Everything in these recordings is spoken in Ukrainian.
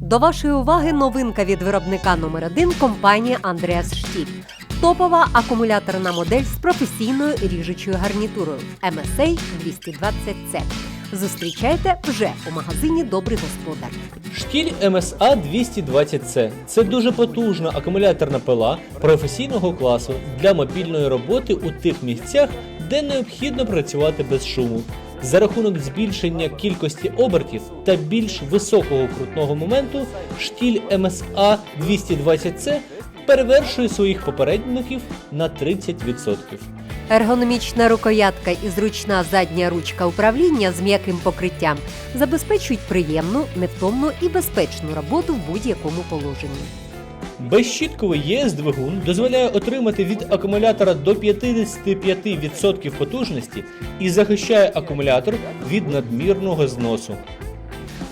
До вашої уваги новинка від виробника номер 1 компанії Андреас Штіль. Топова акумуляторна модель з професійною ріжучою гарнітурою MSA 220C. Зустрічайте вже у магазині Добрий господар. Штіль MSA 220C це дуже потужна акумуляторна пила професійного класу для мобільної роботи у тих місцях, де необхідно працювати без шуму. За рахунок збільшення кількості обертів та більш високого крутного моменту, штіль MSA 220C перевершує своїх попередників на 30%. Ергономічна рукоятка і зручна задня ручка управління з м'яким покриттям забезпечують приємну, невтомну і безпечну роботу в будь-якому положенні. Безщітковий ЄС двигун дозволяє отримати від акумулятора до 55% потужності і захищає акумулятор від надмірного зносу.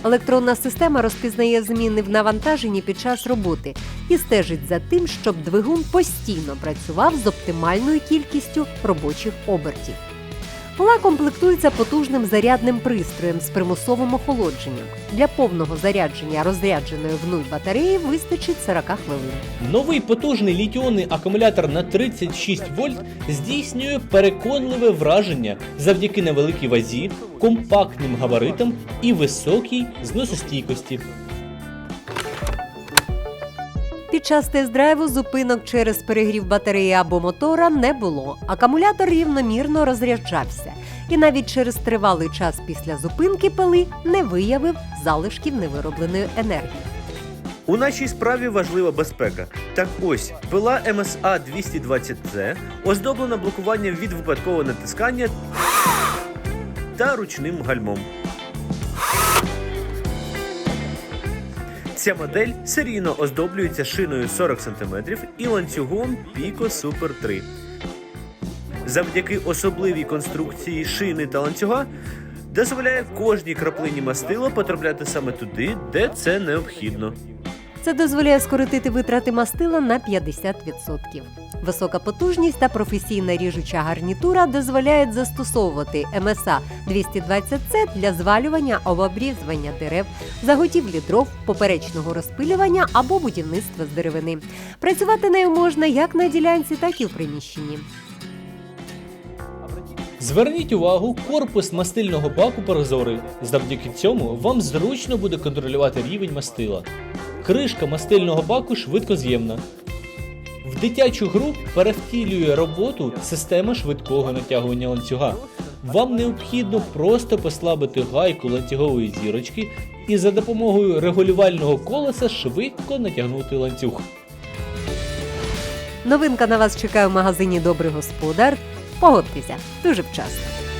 Електронна система розпізнає зміни в навантаженні під час роботи і стежить за тим, щоб двигун постійно працював з оптимальною кількістю робочих обертів. Пила комплектується потужним зарядним пристроєм з примусовим охолодженням. Для повного зарядження розрядженої в нуль батареї вистачить 40 хвилин. Новий потужний літіонний акумулятор на 36 вольт здійснює переконливе враження завдяки невеликій вазі, компактним габаритам і високій зносостійкості. Під час тест-драйву зупинок через перегрів батареї або мотора не було. Акумулятор рівномірно розряджався, і навіть через тривалий час після зупинки пили не виявив залишків невиробленої енергії. У нашій справі важлива безпека. Так ось, пила MSA 220C оздоблена блокуванням від випадкового натискання та ручним гальмом. Ця модель серійно оздоблюється шиною 40 см і ланцюгом Pico Super 3. Завдяки особливій конструкції шини та ланцюга дозволяє кожній краплині мастила потрапляти саме туди, де це необхідно. Це дозволяє скоротити витрати мастила на 50%. Висока потужність та професійна ріжуча гарнітура дозволяють застосовувати МСА 220C для звалювання або обрізування дерев, заготівлі дров, поперечного розпилювання або будівництва з деревини. Працювати нею можна як на ділянці, так і в приміщенні. Зверніть увагу, корпус мастильного баку прозорий. Завдяки цьому вам зручно буде контролювати рівень мастила. Кришка мастильного баку швидкоз'ємна. В дитячу гру перевтілює роботу система швидкого натягування ланцюга. Вам необхідно просто послабити гайку ланцюгової зірочки і за допомогою регулювального колеса швидко натягнути ланцюг. Новинка на вас чекає в магазині Добрий господар. Погодьтеся дуже вчасно.